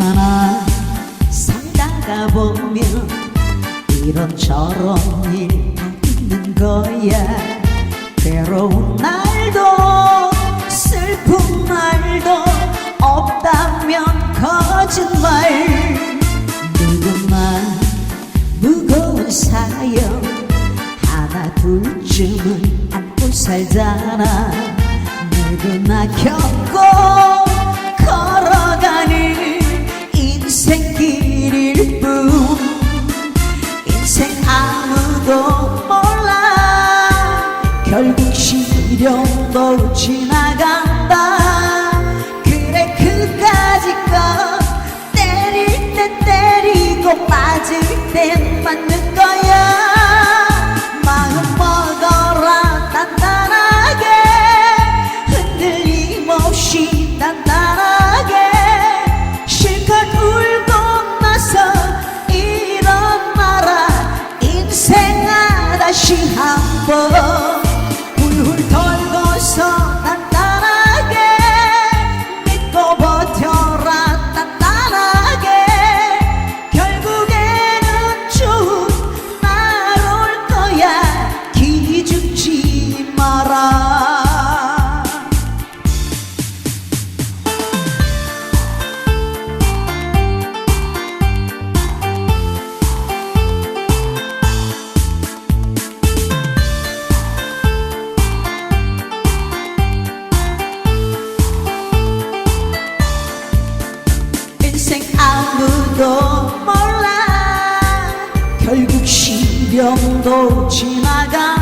괜찮아? 살다가 보면 이런 저런 일 있는 거야. 괴로운 날도 슬픈 날도 없다면 거짓말. 누구나 무거운 사연 하나 둘쯤은 안고 살잖아. 누구나 겪고 아무도 몰라. 결국 시련도 지나간다. 그래 그까짓 거 때릴 땐 때리고 빠질 땐 맞는 거야 风 시련도 지나간